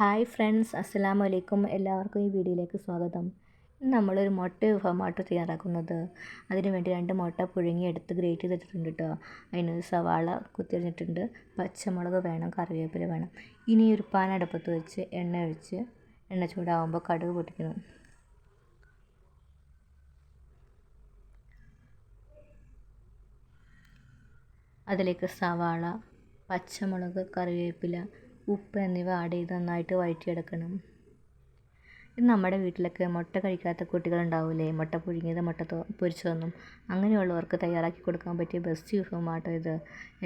Hi friends അസ്സലാമു അലൈക്കും എല്ലാവർക്കും ഈ വീഡിയോയിലേക്ക് സ്വാഗതം. നമ്മളൊരു മുട്ട വിഭവമായിട്ട് തയ്യാറാക്കുന്നത്. അതിന് വേണ്ടി രണ്ട് മുട്ട പുഴുങ്ങി എടുത്ത് ഗ്രേറ്റ് ചെയ്തിട്ടുണ്ട് കേട്ടോ അതിന് സവാള കുത്തിരിഞ്ഞിട്ടുണ്ട് പച്ചമുളക് വേണം കറിവേപ്പില വേണം. ഇനി ഒരു പാൻ അടുപ്പത്ത് വെച്ച് എണ്ണ ഒഴിച്ച് എണ്ണ ചൂടാവുമ്പോൾ കടുക് പൊട്ടിക്കണം. അതിലേക്ക് സവാള പച്ചമുളക് കറിവേപ്പില ഉപ്പ് എന്നിവ ആഡ് ചെയ്ത് നന്നായിട്ട് വഴറ്റിയെടുക്കണം. ഇത് നമ്മുടെ വീട്ടിലൊക്കെ മുട്ട കഴിക്കാത്ത കുട്ടികളുണ്ടാവില്ലേ മുട്ട പുഴുങ്ങിയത് മുട്ട പൊരിച്ചതൊന്നും അങ്ങനെയുള്ളവർക്ക് തയ്യാറാക്കി കൊടുക്കാൻ പറ്റിയ ബെസ്റ്റ് വിഭവമാട്ടോ ഇത്.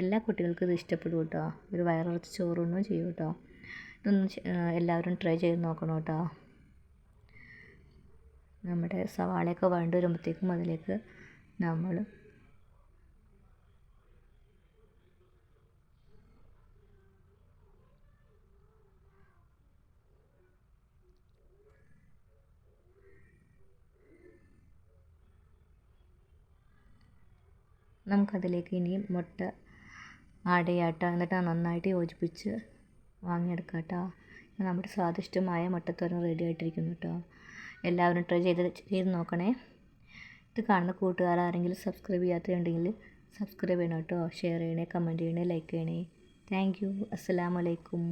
എല്ലാ കുട്ടികൾക്കും ഇത് ഇഷ്ടപ്പെടും കേട്ടോ. ഒരു വയറിറച്ച് ചോറുണ്ണും ചെയ്യും കേട്ടോ. ഇതൊന്നും എല്ലാവരും ട്രൈ ചെയ്ത് നോക്കണം കേട്ടോ. നമ്മുടെ സവാളയൊക്കെ വഴണ്ട് വരുമ്പോഴത്തേക്കും അതിലേക്ക് നമ്മൾ നമുക്കതിലേക്ക് ഇനിയും മുട്ട ആഡ് ചെയ്യാം കേട്ടോ എന്നിട്ട് നന്നായിട്ട് യോജിപ്പിച്ച് വാങ്ങിയെടുക്കാം കേട്ടോ. നമ്മുടെ സ്വാദിഷ്ടമായ മുട്ടത്തോരൻ റെഡി ആയിട്ടിരിക്കുന്നു കേട്ടോ. എല്ലാവരും ട്രൈ ചെയ്ത് ചെയ്ത് നോക്കണേ. ഇത് കാണുന്ന കൂട്ടുകാർ ആരെങ്കിലും സബ്സ്ക്രൈബ് ചെയ്യാത്തതുണ്ടെങ്കിൽ സബ്സ്ക്രൈബ് ചെയ്യണം കേട്ടോ. ഷെയർ ചെയ്യണേ കമന്റ് ചെയ്യണേ ലൈക്ക് ചെയ്യണേ. താങ്ക് യു അസ്സലാമലൈക്കും